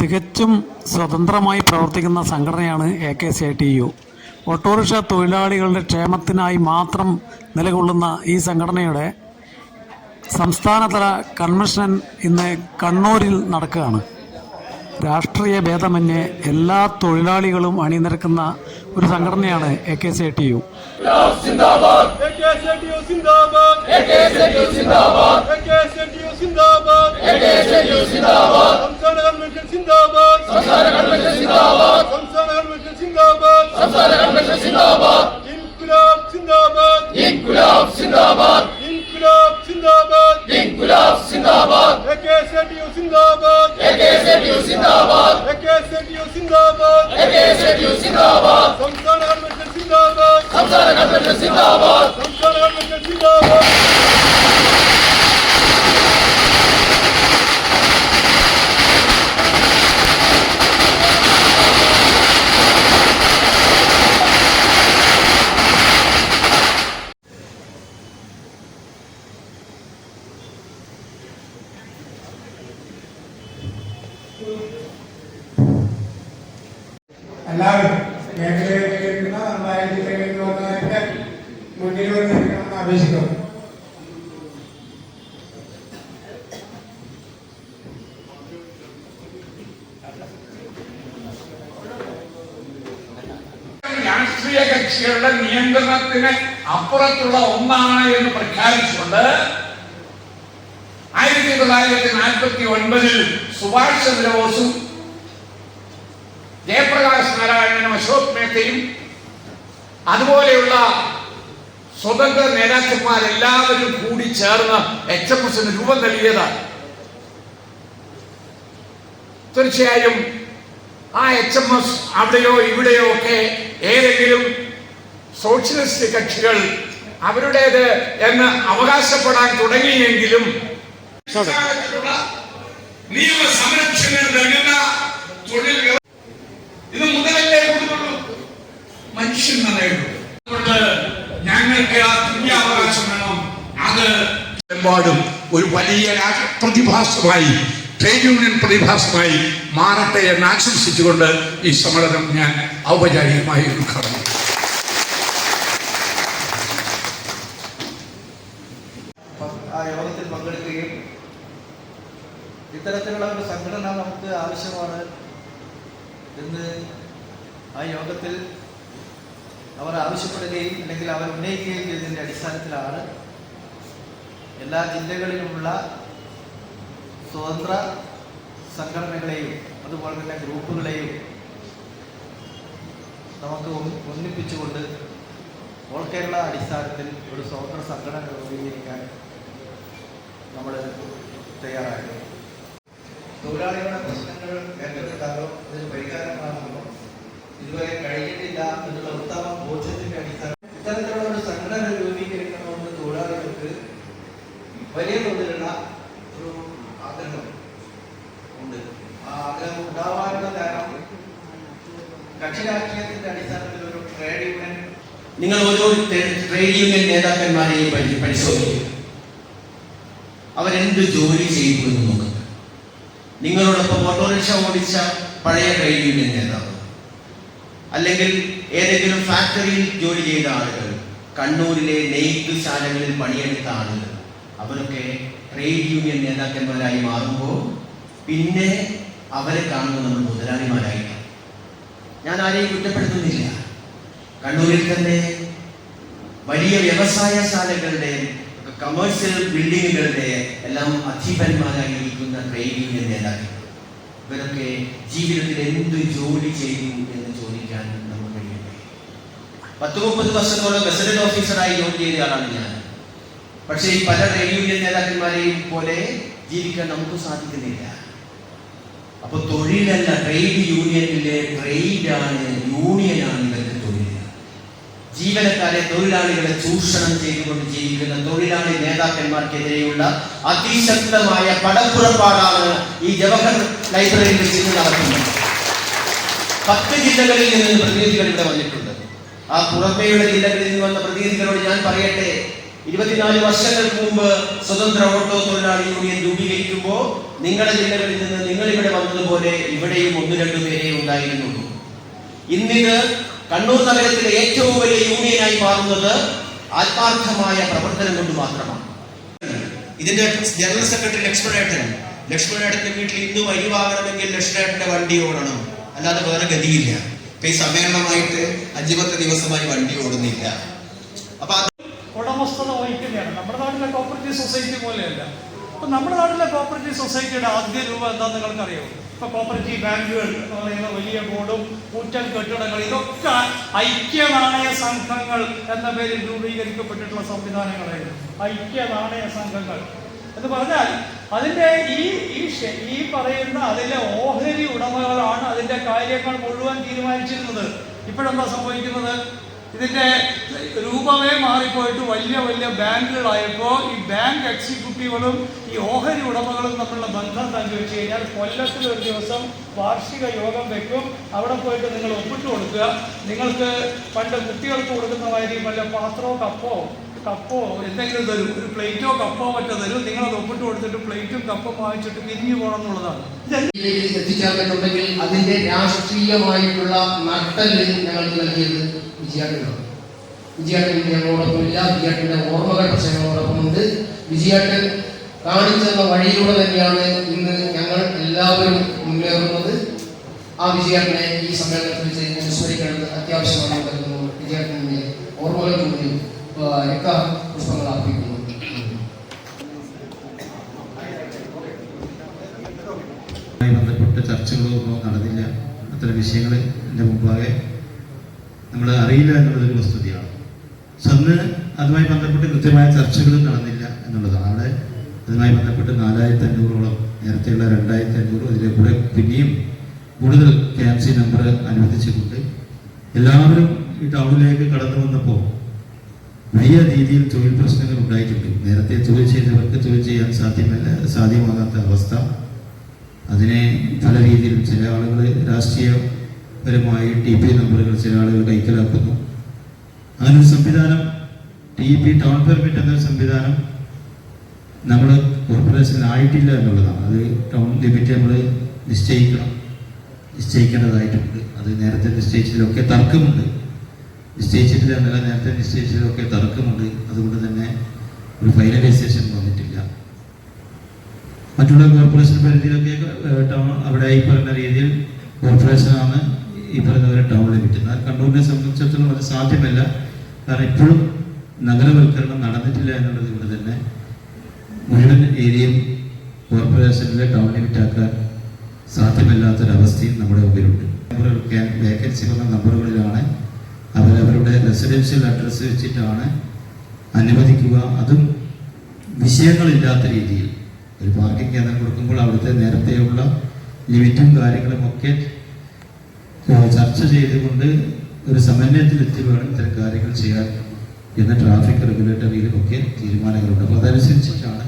തികച്ചും സ്വതന്ത്രമായി പ്രവർത്തിക്കുന്ന സംഘടനയാണ് A K C I T U autorickshaw തൊഴിലാളികളുടെ ക്ഷേമത്തിനായി മാത്രം നിലകൊള്ളുന്ന ഈ സംഘടനയുടെ സംസ്ഥാനതല കൺവെൻഷൻ ഇന്ന് കണ്ണൂരിൽ നടക്കുകയാണ്. രാഷ്ട്രീയ ഭേദമന്യേ എല്ലാ തൊഴിലാളികളും അണിനിരക്കുന്ന ഒരു സംഘടനയാണ് A K C T U inquilab സിന്ദാബാദ് ഇൻകുലാബ് ഇൻകുലാബ് ഇൻകുലാബ് സിന്ദാബാദ് AKSLTO സിന്ദാബാദ് AKSLTO സിന്ദാബാദ് AKSLTO സിന്ദാബാദ് AKSLTO സിന്ദാബാദ് സംസ്ഥാന കൺവെൻഷൻ സിന്ദാബാദ് സംസ്ഥാന കൺവെൻഷൻ സിന്ദാബാദ് സംസ്ഥാന കൺവെൻഷൻ സിന്ദാബാദ് എല്ലാവരും മേഖലയിലിരിക്കുന്ന നമ്മുടെ ജില്ലകളിൽ വന്നവരൊക്കെ മുന്നിൽ വന്ന് നിൽക്കണമെന്ന് അപേക്ഷിക്കുന്നു രാഷ്ട്രീയ കക്ഷികളുടെ നിയന്ത്രണത്തിന് അപ്പുറത്തുള്ള ഒന്നാണ് എന്ന് പ്രഖ്യാപിച്ചുകൊണ്ട് ആയിരത്തി തൊള്ളായിരത്തി നാൽപ്പത്തി ഒൻപതിൽ സുഭാഷ് ചന്ദ്രബോസും ജയപ്രകാശ് നാരായണനും അശോക് മേത്തയും അതുപോലെയുള്ള സ്വതന്ത്ര നേതാക്കന്മാരെല്ലാവരും കൂടി ചേർന്ന് എച്ച് എം എസിന് രൂപം നൽകിയതാണ്. തീർച്ചയായും ആ എച്ച് എം എസ് അവിടെയോ ഇവിടെയോ ഒക്കെ ഏതെങ്കിലും സോഷ്യലിസ്റ്റ് കക്ഷികൾ അവരുടേത് എന്ന് അവകാശപ്പെടാൻ തുടങ്ങിയെങ്കിലും നിയമ സംരക്ഷണം നൽകുന്ന തൊഴിൽ ഇത് മുതലല്ലേ മനുഷ്യൻ നന്നേയുള്ളൂ ഞങ്ങൾക്ക് ആ തുല്യാവകാശം വേണം. അത് എമ്പാടും ഒരു വലിയ പ്രതിഭാസമായി ട്രേഡ് യൂണിയൻ പ്രതിഭാസമായി മാറട്ടെ എന്ന് ആശംസിച്ചുകൊണ്ട് ഈ സമ്മേളനം ഞാൻ ഔപചാരികമായി ഉദ്ഘാടനം ചെയ്തു. ആ യോഗത്തിൽ പങ്കെടുക്കുകയും ഇത്തരത്തിലുള്ള ഒരു സംഘടന നമുക്ക് ആവശ്യമാണ് എന്ന് ആ യോഗത്തിൽ അവർ ആവശ്യപ്പെടുകയും അല്ലെങ്കിൽ അവർ ഉന്നയിക്കുകയും ചെയ്തതിന്റെ അടിസ്ഥാനത്തിലാണ് എല്ലാ ജില്ലകളിലുമുള്ള സ്വതന്ത്ര സംഘടനകളെയും അതുപോലെ തന്നെ ഗ്രൂപ്പുകളെയും നമുക്ക് ഒന്നിപ്പിച്ചുകൊണ്ട് ഓൾ കേരള അടിസ്ഥാനത്തിൽ ഒരു സ്വതന്ത്ര സംഘടന രൂപീകരിക്കാൻ നമ്മൾ തയ്യാറായത് തൊഴിലാളികളുടെ പ്രശ്നങ്ങൾ ഏറ്റെടുക്കാനോ അതിന് പരിഹാരം കാണാനോ ഇതുവരെ കഴിഞ്ഞിട്ടില്ല എന്നുള്ള ഉത്തമ ബോധ്യത്തിന്റെ അടിസ്ഥാനം ഇത്തരത്തിലുള്ള ഒരു സംഘടന രൂപീകരിക്കണമെന്ന് തൊഴിലാളികൾക്ക് വലിയ തോതിലുള്ള ഒരു ആഗ്രഹം ഉണ്ട്. ആ ആഗ്രഹം ഉണ്ടാവാനുള്ള കാരണം കക്ഷി രാഷ്ട്രീയത്തിന്റെ അടിസ്ഥാനത്തിൽ ഒരു ട്രേഡ് യൂണിയൻ നിങ്ങൾ ഓരോ ട്രേഡ് യൂണിയൻ നേതാക്കന്മാരെയും പരിശോധിക്കും അവരെന്ത് ജോലി ചെയ്യുന്നു നോക്കുക. നിങ്ങളോടൊപ്പം ഓട്ടോറിക്ഷ ഓടിച്ച പഴയ ട്രേഡ് യൂണിയൻ നേതാവ് അല്ലെങ്കിൽ ഏതെങ്കിലും ഫാക്ടറിയിൽ ജോലി ചെയ്ത ആളുകൾ കണ്ണൂരിലെ നെയ്ത്ത് ശാലകളിൽ പണിയെടുത്ത ആളുകൾ അവരൊക്കെ ട്രേഡ് യൂണിയൻ നേതാക്കന്മാരായി മാറുമ്പോൾ പിന്നെ അവരെ കാണുന്നത് നമ്മൾ മുതലാളിമാരായിട്ടാണ് ഞാൻ ആരെയും കുറ്റപ്പെടുത്തുന്നില്ല. കണ്ണൂരിൽ തന്നെ വലിയ വ്യവസായശാലകളുടെ കമേഴ്സ്യൽ ബിൽഡിങ്ങുകളുടെ എല്ലാം അധിപന്മാരായിരിക്കുന്ന യൂണിയൻ നേതാക്കൾ. ഇവരൊക്കെ ജീവിതത്തിൽ എന്ത് ജോലി ചെയ്തു എന്ന് ചോദിക്കാൻ നമുക്ക് കഴിയട്ടെ പത്ത് മുപ്പത് വർഷത്തോളം പ്രസിഡന്റ് ഓഫീസറായി ജോലി ചെയ്ത ആളാണ് ഞാൻ. പക്ഷേ ഈ പല ട്രേഡ് യൂണിയൻ നേതാക്കന്മാരെയും പോലെ ജീവിക്കാൻ നമുക്ക് സാധിക്കുന്നില്ല. അപ്പൊ തൊഴിലല്ല ട്രേഡ് യൂണിയനിലെ ട്രേഡാണ് യൂണിയൻ തൊഴിലാളികളെ ചൂഷണം ചെയ്തുകൊണ്ട് ജീവിക്കുന്ന തൊഴിലാളി നേതാക്കന്മാർക്കെതിരെയുള്ള അതിശക്തമായ പടപ്പുറപ്പാടാണ് ഈ ജവഹർ ലൈബ്രറിയിൽ വെച്ച് നടക്കുന്നത്. പത്ത് ജില്ലകളിൽ നിന്ന് പ്രതിനിധികൾ ഇവിടെ വന്നിട്ടുണ്ട്. ആ പുറമേയുള്ള ജില്ലകളിൽ നിന്ന് വന്ന പ്രതിനിധികളോട് ഞാൻ പറയട്ടെ ഇരുപത്തിനാല് വർഷങ്ങൾക്ക് മുമ്പ് സ്വതന്ത്ര ഓട്ടോ തൊഴിലാളി യൂണിയൻ രൂപീകരിക്കുമ്പോൾ നിങ്ങളുടെ ജില്ലകളിൽ നിന്ന് നിങ്ങൾ ഇവിടെ വന്നതുപോലെ ഇവിടെയും ഒന്ന് രണ്ടു പേരെ ഉണ്ടായിരുന്നുള്ളൂ. ഇന്നിത് കണ്ണൂർ നഗരത്തിലെ ഏറ്റവും വലിയ യൂണിയനായി മാറുന്നത് ആത്മാർത്ഥമായ പ്രവർത്തനം കൊണ്ട് മാത്രമാണ്. ഇതിന്റെ ജനറൽ സെക്രട്ടറി ലക്ഷ്മണേട്ടൻ. ലക്ഷ്മണേട്ടന്റെ വീട്ടിൽ ഇന്നും അരി ലക്ഷ്മണേട്ടന്റെ വണ്ടി ഓടണം. അല്ലാതെ വേറെ ഗതിയില്ല. ഇപ്പൊ ഈ സമ്മേളനമായിട്ട് അഞ്ചു പത്ത് ദിവസമായി വണ്ടി ഓടുന്നില്ല. അപ്പൊ ഉടമസ്ഥത വഹിക്കുന്നതാണ് നമ്മുടെ നാട്ടിലെ കോപ്പറേറ്റീവ് സൊസൈറ്റി പോലെയല്ല. അപ്പൊ നമ്മുടെ നാട്ടിലെ കോപ്പറേറ്റീവ് സൊസൈറ്റിയുടെ ആദ്യ രൂപം എന്താ നിങ്ങൾക്കറിയോ ഇപ്പൊ കോപ്പറേറ്റീവ് ബാങ്കുകൾ എന്ന് പറയുന്ന വലിയ ബോർഡും കൂറ്റൻ കെട്ടിടങ്ങൾ ഇതൊക്കെ ഐക്യനാണയ സംഘങ്ങൾ എന്ന പേരിൽ രൂപീകരിക്കപ്പെട്ടിട്ടുള്ള സംവിധാനങ്ങളായിരുന്നു. ഐക്യനാണയ സംഘങ്ങൾ. എന്ന് പറഞ്ഞാൽ അതിന്റെ ഈ ഈ ഈ പറയുന്ന അതിലെ ഓഹരി ഉടമകളാണ് അതിന്റെ കാര്യങ്ങൾ മുഴുവൻ തീരുമാനിച്ചിരുന്നത്. ഇപ്പോഴെന്താ സംഭവിക്കുന്നത്? ഇതിന്റെ രൂപമേ മാറിപ്പോയിട്ട് വലിയ വലിയ ബാങ്കുകളായപ്പോൾ ഈ ബാങ്ക് എക്സിക്യൂട്ടീവുകളും ഈ ഓഹരി ഉടമകളും തമ്മിലുള്ള ബന്ധം എന്താണെന്ന് വെച്ച് കഴിഞ്ഞാൽ കൊല്ലത്തിൽ ഒരു ദിവസം വാർഷിക യോഗം വെക്കും. അവിടെ പോയിട്ട് നിങ്ങൾ ഒപ്പിട്ട് കൊടുക്കുക. നിങ്ങൾക്ക് പണ്ട് കുട്ടികൾക്ക് കൊടുക്കുന്ന മാതിരി വല്ല പാത്രമോ കപ്പോ കപ്പോ എന്തെങ്കിലും തരും. ഒരു പ്ലേറ്റോ കപ്പോ മറ്റോ തരും. നിങ്ങളത് ഒപ്പിട്ട് കൊടുത്തിട്ട് പ്ലേറ്റും കപ്പും വാങ്ങിച്ചിട്ട് പിരിഞ്ഞു പോകണം എന്നുള്ളതാണ്. എത്തിച്ചേർന്നിട്ടുണ്ടെങ്കിൽ അതിന്റെ രാഷ്ട്രീയമായിട്ടുള്ള നട്ടൽ ഞങ്ങൾക്ക് നൽകിയത് വിജയാട്ടനാണ് വിജയാട്ടൻ ഞങ്ങളോടൊപ്പം ഇല്ല. വിജയാട്ടന്റെ ഓർമ്മകൾ പക്ഷേ ഞങ്ങളോടൊപ്പം ഉണ്ട്. വിജയാട്ടൻ കാണിച്ചെന്ന വഴിയിലൂടെ തന്നെയാണ് ഇന്ന് ഞങ്ങൾ എല്ലാവരും മുന്നേറുന്നത്. ആ വിജയാട്ടനെ ഈ സമ്മേളനത്തിൽ വെച്ച് അനുസ്മരിക്കേണ്ടത് അത്യാവശ്യമാണെന്ന് കരുതുന്നു വിജയാട്ടന്റെ ഓർമ്മകൾക്ക് മുന്നിൽ രക്ത പുഷ്പങ്ങൾ അർപ്പിക്കുന്നു. ബന്ധപ്പെട്ട ചർച്ചകളോ ഒന്നും നടന്നില്ല. അത്തരം വിഷയങ്ങൾ എന്റെ മുമ്പാകെ നമ്മൾ അറിയില്ല എന്നുള്ളതൊരു വസ്തുതയാണ്. സോ അന്ന് അതുമായി ബന്ധപ്പെട്ട് കൃത്യമായ ചർച്ചകളും നടന്നില്ല എന്നുള്ളതാണ്. അവിടെ അതുമായി ബന്ധപ്പെട്ട് നാലായിരത്തി അഞ്ഞൂറോളം നേരത്തെയുള്ള രണ്ടായിരത്തി അഞ്ഞൂറ് അതിലെ കൂടെ പിന്നെയും കൂടുതൽ കെ എം സി നമ്പർ അനുവദിച്ചുകൊണ്ട് എല്ലാവരും ഈ ടൗണിലേക്ക് കടന്നു വന്നപ്പോൾ വലിയ രീതിയിൽ തൊഴിൽ പ്രശ്നങ്ങൾ ഉണ്ടായിട്ടുണ്ട്. നേരത്തെ തൊഴിൽ ചെയ്തവർക്ക് തൊഴിൽ ചെയ്യാൻ സാധ്യമല്ല സാധ്യമാകാത്ത അവസ്ഥ. അതിനെ പല രീതിയിലും ചില ആളുകൾ രാഷ്ട്രീയപരമായി ടി പി നമ്പറുകൾ ചില ആളുകൾ കൈക്കലാക്കുന്നു. അങ്ങനൊരു സംവിധാനം ടി പി ടൗൺ പെർമിറ്റ് എന്ന സംവിധാനം നമ്മൾ കോർപ്പറേഷനിൽ ആയിട്ടില്ല എന്നുള്ളതാണ്. അത് ടൗൺ ലിമിറ്റ് നമ്മൾ നിശ്ചയിക്കണം. നിശ്ചയിക്കേണ്ടതായിട്ടുണ്ട്. അത് നേരത്തെ നിശ്ചയിച്ചതിലൊക്കെ തർക്കമുണ്ട്. നിശ്ചയിച്ചിട്ടില്ല എന്നല്ല നേരത്തെ നിശ്ചയിച്ചതിലൊക്കെ തർക്കമുണ്ട്. അതുകൊണ്ട് തന്നെ ഒരു ഫൈനലൈസേഷൻ വന്നിട്ടില്ല. മറ്റുള്ള കോർപ്പറേഷൻ പരിധിയിലൊക്കെ ടൗൺ അവിടെ ഈ പറഞ്ഞ രീതിയിൽ കോർപ്പറേഷനാണ് ഈ പറയുന്ന ടൗണിൽ ലിമിറ്റ് എന്നാൽ കണ്ണൂരിനെ സംബന്ധിച്ചിടത്തോളം അത് സാധ്യമല്ല. കാരണം ഇപ്പോഴും നഗരവൽക്കരണം നടന്നിട്ടില്ല എന്നുള്ളത് കൊണ്ട് തന്നെ മുഴുവൻ ഏരിയയും കോർപ്പറേഷനിലെ ടൗൺ ലിമിറ്റ് ആക്കാൻ സാധ്യമല്ലാത്തൊരവസ്ഥയും നമ്മുടെ മുമ്പിലുണ്ട്. വേക്കൻസി വന്ന നമ്പറുകളിലാണ്. അവരവരുടെ റെസിഡൻഷ്യൽ അഡ്രസ്സ് വെച്ചിട്ടാണ് അനുവദിക്കുക. അതും വിഷയങ്ങളില്ലാത്ത രീതിയിൽ. ഒരു പാർക്കിംഗ് കേന്ദ്രം കൊടുക്കുമ്പോൾ അവിടുത്തെ നേരത്തെയുള്ള ലിമിറ്റും കാര്യങ്ങളും ഒക്കെ ചർച്ച ചെയ്തുകൊണ്ട് ഒരു സമന്വയത്തിലെത്തി വേണം ഇത്തരം കാര്യങ്ങൾ ചെയ്യാൻ എന്ന ട്രാഫിക് റെഗുലേറ്ററിയിലും ഒക്കെ തീരുമാനങ്ങളുണ്ട്. അപ്പോൾ അതനുസരിച്ചിട്ടാണ്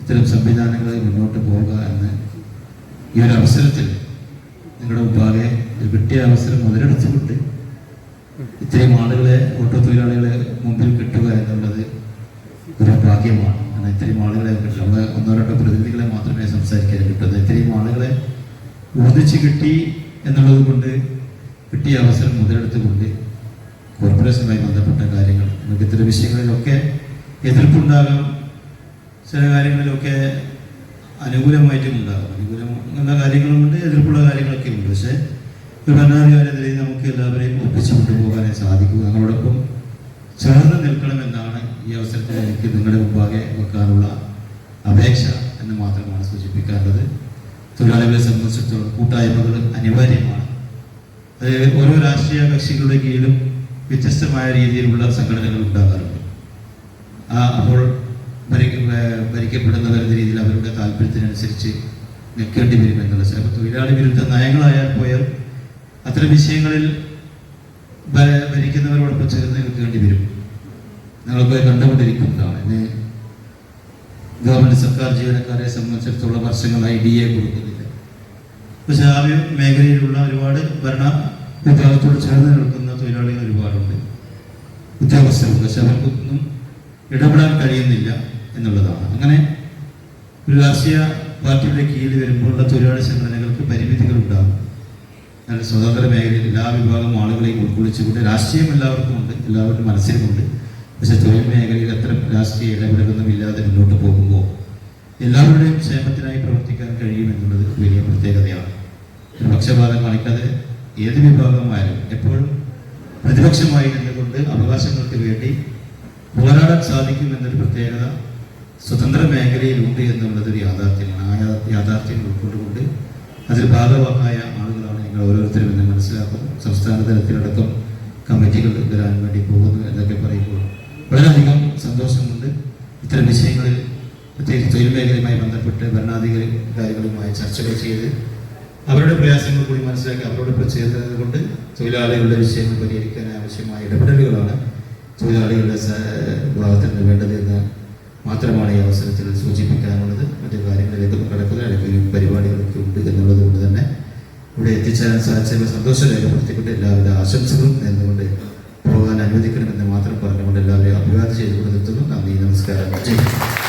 ഇത്തരം സംവിധാനങ്ങൾ മുന്നോട്ട് പോവുക എന്ന് ഈ ഒരു അവസരത്തിൽ നിങ്ങളുടെ മുമ്പാകെ കിട്ടിയ അവസരം മുതലെടുത്തുകൊണ്ട് ഇത്രയും ആളുകളെ ഓട്ടോ തൊഴിലാളികളെ മുമ്പിൽ കിട്ടുക എന്നുള്ളത് ഒരു ഭാഗ്യമാണ്. കാരണം ഇത്രയും ആളുകളെ കിട്ടുക ഒന്നോ രണ്ടോ പ്രതിനിധികളെ മാത്രമേ സംസാരിക്കാൻ കിട്ടുന്നത് ഇത്രയും ആളുകളെ ഒന്നിച്ച് കിട്ടി എന്നുള്ളത് കൊണ്ട് കിട്ടിയ അവസരം മുതലെടുത്തുകൊണ്ട് കോർപ്പറേഷനുമായി ബന്ധപ്പെട്ട കാര്യങ്ങൾ നമുക്ക് ഇത്തരം വിഷയങ്ങളിലൊക്കെ എതിർപ്പുണ്ടാകാം. ചില കാര്യങ്ങളിലൊക്കെ അനുകൂലമായിട്ടും അനുകൂലം എന്ന കാര്യങ്ങളുമുണ്ട് എതിർപ്പുള്ള കാര്യങ്ങളൊക്കെ ഉണ്ട്. പക്ഷേ ഒരു ഭരണാധികാരി എന്ന രീതിയിൽ നമുക്ക് എല്ലാവരെയും ഒപ്പിച്ചു കൊണ്ടുപോകാനേ സാധിക്കൂ. ഞങ്ങളോടൊപ്പം ചേർന്ന് നിൽക്കണമെന്നാണ് ഈ അവസരത്തിൽ എനിക്ക് നിങ്ങളുടെ മുമ്പാകെ വെക്കാനുള്ള അപേക്ഷ എന്ന് മാത്രമാണ് സൂചിപ്പിക്കാറുള്ളത്. തൊഴിലാളികളെ സംബന്ധിച്ചിടത്തോളം കൂട്ടായ്മകൾ അനിവാര്യമാണ്. അത് ഓരോ രാഷ്ട്രീയ കക്ഷികളുടെ കീഴിലും വ്യത്യസ്തമായ രീതിയിലുള്ള സംഘടനകൾ ഉണ്ടാകാറുണ്ട്. അപ്പോൾ ഭരിക്കപ്പെടുന്ന വരുന്ന രീതിയിൽ അവരുടെ താല്പര്യത്തിനനുസരിച്ച് നിൽക്കേണ്ടി വരും എന്നുള്ള ചിലപ്പോൾ തൊഴിലാളി വിരുദ്ധ നയങ്ങളായാൽ പോയാൽ അത്തരം വിഷയങ്ങളിൽ ഭരിക്കുന്നവരോടൊപ്പം ചേർന്ന് നിൽക്കേണ്ടി വരും. ഞങ്ങളൊക്കെ കണ്ടുകൊണ്ടിരിക്കുന്നതാണ് ഇന്ന് ഗവൺമെന്റ് സർക്കാർ ജീവനക്കാരെ സംബന്ധിച്ചിടത്തോളം വർഷങ്ങളായി ഡി എ കൊടുക്കുന്നില്ല. പക്ഷെ ആ മേഖലയിലുള്ള ഒരുപാട് ഭരണ വിഭാഗത്തോട് ചേർന്ന് നിൽക്കുന്ന തൊഴിലാളികൾ ഒരുപാടുണ്ട്. ഉദ്യോഗസ്ഥരുണ്ട്. പക്ഷെ അവർക്കൊന്നും ഇടപെടാൻ കഴിയുന്നില്ല എന്നുള്ളതാണ്. അങ്ങനെ ഒരു രാഷ്ട്രീയ പാർട്ടിയുടെ കീഴിൽ വരുമ്പോഴുള്ള തൊഴിലാളി സംഘടനകൾക്ക് പരിമിതികൾ ഉണ്ടാകും. എന്നാൽ സ്വതന്ത്ര മേഖലയിൽ എല്ലാ വിഭാഗം ആളുകളെയും ഉൾക്കൊള്ളിച്ചുകൊണ്ട് രാഷ്ട്രീയം എല്ലാവർക്കും ഉണ്ട് എല്ലാവരുടെ മനസ്സിലുമുണ്ട് പക്ഷെ തൊഴിൽ മേഖലയിൽ അത്തരം രാഷ്ട്രീയ ഇടപെടലൊന്നും ഇല്ലാതെ മുന്നോട്ട് പോകുമ്പോൾ എല്ലാവരുടെയും ക്ഷേമത്തിനായി പ്രവർത്തിക്കാൻ കഴിയും എന്നുള്ളത് വലിയ പ്രത്യേകതയാണ്. പക്ഷപാതം കാണിക്കാതെ ഏത് വിഭാഗമായാലും എപ്പോഴും പ്രതിപക്ഷമായി നിന്നുകൊണ്ട് അവകാശങ്ങൾക്ക് വേണ്ടി പോരാടാൻ സാധിക്കും എന്നൊരു പ്രത്യേകത സ്വതന്ത്ര മേഖലയിലുണ്ട് എന്നുള്ളത് ഒരു യാഥാർത്ഥ്യമാണ്. ആ യാഥാർത്ഥ്യം ഉൾക്കൊണ്ടുകൊണ്ട് അതിൽ ഭാഗവാക്കായ ആളുകളാണ് നിങ്ങൾ ഓരോരുത്തരും എന്ന് മനസ്സിലാക്കുന്നു. ചർച്ചകൾ ചെയ്ത് അവരുടെ പ്രയാസങ്ങൾ കൂടി മനസ്സിലാക്കി അവരോട് ചേർന്നത് കൊണ്ട് തൊഴിലാളികളുടെ വിഷയങ്ങൾ പരിഹരിക്കാൻ ആവശ്യമായ ഇടപെടലുകളാണ് തൊഴിലാളികളുടെ വിഭാഗത്തിന് വേണ്ടതെന്ന് മാത്രമാണ് ഈ അവസരത്തിൽ സൂചിപ്പിക്കാനുള്ളത്. മറ്റു കാര്യങ്ങളിലേക്ക് കടക്കുന്ന അല്ലെങ്കിൽ പരിപാടികളൊക്കെ ഉണ്ട് എന്നുള്ളത് കൊണ്ട് തന്നെ ഇവിടെ എത്തിച്ചേരാൻ സാധിച്ചതിൽ സന്തോഷം രേഖപ്പെടുത്തിക്കൊണ്ട് എല്ലാവരുടെ ആശംസകളും നേർന്നുകൊണ്ട് പോകാൻ അനുവദിക്കണമെന്ന് മാത്രം പറഞ്ഞുകൊണ്ട് എല്ലാവരെയും അഭിവാദ്യം ചെയ്തുകൊണ്ട് നിർത്തുന്നു. നന്ദി നമസ്കാരം.